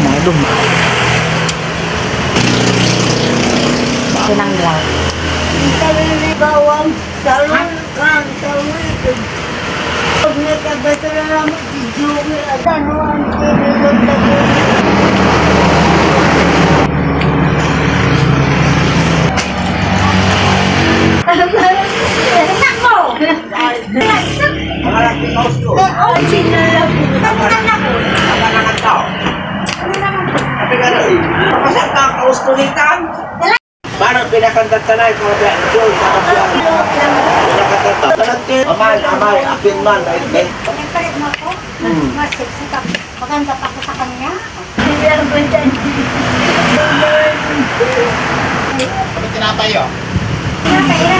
Dum. Sinang lang. Bawang salon kan tawid. Pag nagkabasa na naman si Joey at ano ang tinulog gusto nitan. Para pinakantat ka na, ikaw ba? Ikaw, pinakantat ka. Pinakantat Amal, amal, apin man. Pagkantarit eh. hmm. mo ako, mas sexy ka. Maganda pa ako sa kanya. Hindi lang ba dyan? Tinapay yun. Tinapay yun.